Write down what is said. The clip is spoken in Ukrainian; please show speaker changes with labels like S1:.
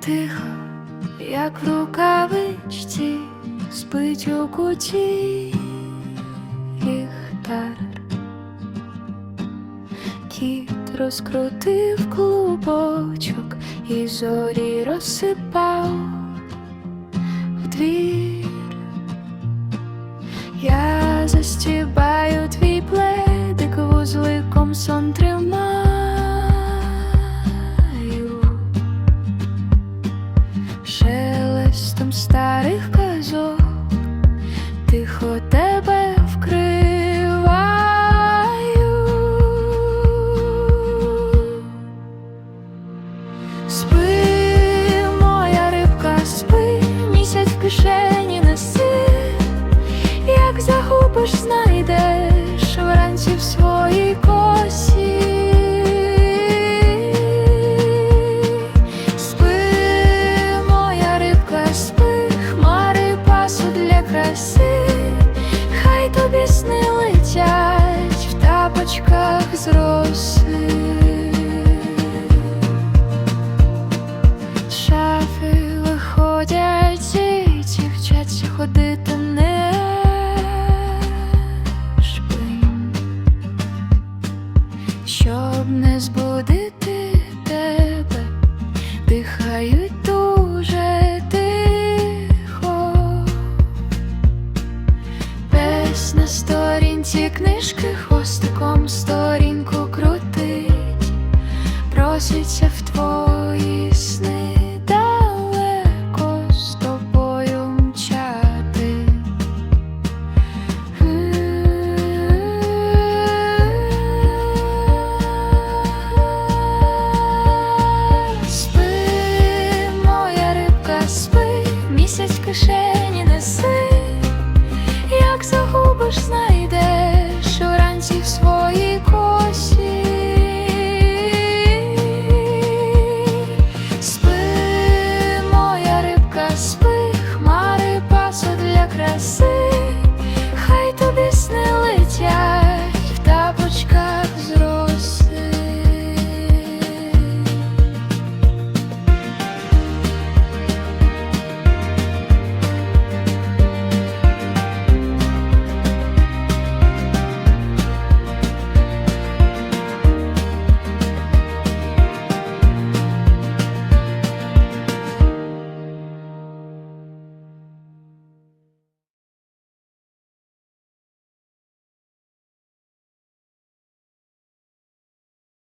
S1: тихо, як в рукавичці, спить у куті ліхтар. Кіт розкрутив клубочок і зорі розсипав в двір. Я застібаю краси, хай тобі сни летять в тапочках з роси. Шафи виходять діти, вчаться ходити не шпинь, щоб не збудити Розносяться в твої сни далеко з тобою мчати. Спи, моя рибка, спи, місяць в кишені неси, як загубиш знаєш